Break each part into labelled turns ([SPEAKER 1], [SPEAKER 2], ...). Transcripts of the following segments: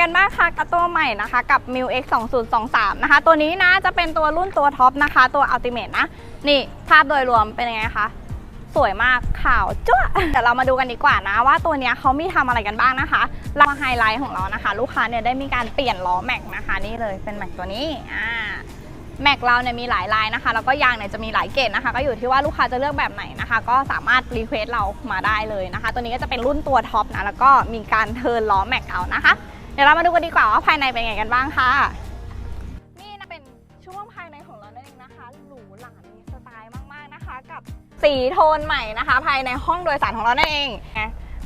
[SPEAKER 1] กันบ้างคะกับตัวใหม่นะคะกับ m i l X 2023นะคะ ตัวนี้นะจะเป็นตัวรุ่นตัวท็อปนะคะ ตัว Ultimate นะ นี่ภาพโดยรวมเป็นยังไงคะสวยมากขาวจ้วเดี๋ยวเรามาดูกันดีกว่านะ ว่าตัวเนี้ยเขามีทำอะไรกันบ้างนะคะ เราไฮไลท์ของเรานะคะ ลูกค้าเนี่ยได้มีการเปลี่ยนล้อแม็กนะคะ นี่เลยเป็นแม็กตัวนี้อ่าแม็กเราเนี่ยมีหลายลายนะคะ แล้วก็ยางเนี่ยจะมีหลายเกรดนะคะ ก็อยู่ที่ว่าลูกค้าจะเลือกแบบไหนนะคะ ก็สามารถรีเควสเรามาได้เลยนะคะ ตัวนี้ก็จะเป็นรุ่นตัวท็อปนะแล้วก็มีการเทิร์นล้อแม็กเอานะคะ ดี๋ยวเรามาดูกันดีกว่าว่าภายในเป็นไงกันบ้างค่ะ นี่นะเป็นช่วงภายในของเรานั่นเองนะคะ หรูหรามีสไตล์มากๆนะคะ กับสีโทนใหม่นะคะ ภายในห้องโดยสารของเรานั่นเอง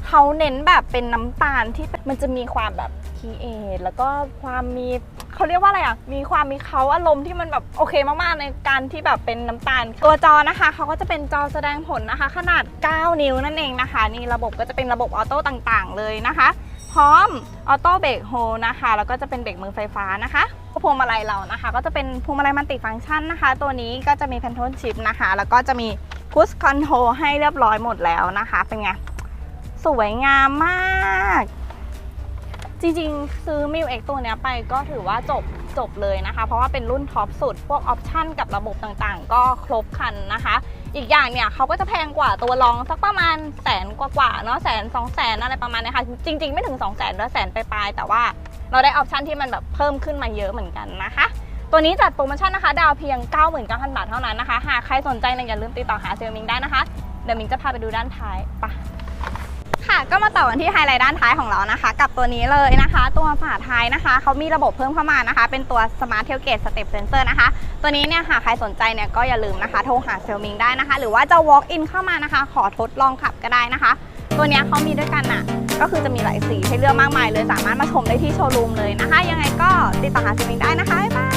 [SPEAKER 1] เขาเน้นแบบเป็นน้ำตาลที่มันจะมีความแบบคีเอทแล้วก็ความมีเขาเรียกว่าอะไรอะ มีความมีเขาอารมณ์ที่มันแบบโอเคมากๆในการที่แบบเป็นน้ำตาล ตัวจอนะคะเขาก็จะเป็นจอแสดงผลนะคะ ขนาด 9 นิ้วนั่นเองนะคะ นี่ระบบก็จะเป็นระบบออโต้ต่างๆ เลยนะคะ พร้อมออโต้เบรกโฮนะคะ แล้วก็จะเป็นเบรกมือไฟฟ้านะคะพวงมาลัยเรานะคะ ก็จะเป็นพวงมาลัยมัลติฟังก์ชันนะคะ ตัวนี้ก็จะมีแพนโทนชิปนะคะ แล้วก็จะมีพุชคอนโทรให้เรียบร้อยหมดแล้วนะคะ เป็นไง สวยงามมาก จริงๆ ซื้อมิวเอ็กตัวเนี้ยไปก็ถือว่าจบจบเลยนะคะ เพราะว่าเป็นรุ่นท็อปสุด พวกออปชั่นกับระบบต่างๆ ก็ครบครันนะคะ อีกอย่างเนี่ยเขาก็จะแพงกว่าตัวรองสักประมาณแสนกว่าๆเนาะแสนสองแสนอะไรประมาณนี้ค่ะ จริง ๆ ไม่ถึง2องแสนด้วแสนปลายๆแต่ว่าเราได้ออปชั่นที่มันแบบเพิ่มขึ้นมาเยอะเหมือนกันนะคะ ตัวนี้จัดโปรโมชั่นนะคะ ดาวเพียง 99,000 บาทเท่านั้นนะคะ หากใครสนใจเนี่ยอย่าลืมติดต่อหาเซลลมิงได้นะคะ เดี๋ยวมิงจะพาไปดูด้านท้ายไป ค่ะ ก็มาต่อกันที่ไฮไลท์ด้านท้ายของเรานะคะ กับตัวนี้เลยนะคะ ตัวฝาท้ายนะคะ เขามีระบบเพิ่มเข้ามานะคะ เป็นตัว Smart Tailgate Step Sensor นะคะ ตัวนี้เนี่ยหากใครสนใจเนี่ยก็อย่าลืมนะคะ โทรหาเซลมิงได้นะคะ หรือว่าจะ walk in เข้ามานะคะ ขอทดลองขับก็ได้นะคะ ตัวนี้เขามีด้วยกันอะ ก็คือจะมีหลายสีให้เลือกมากมายเลย สามารถมาชมได้ที่โชว์รูมเลยนะคะ ยังไงก็ติดต่อหาเซลมิงได้นะคะบ๊ายบาย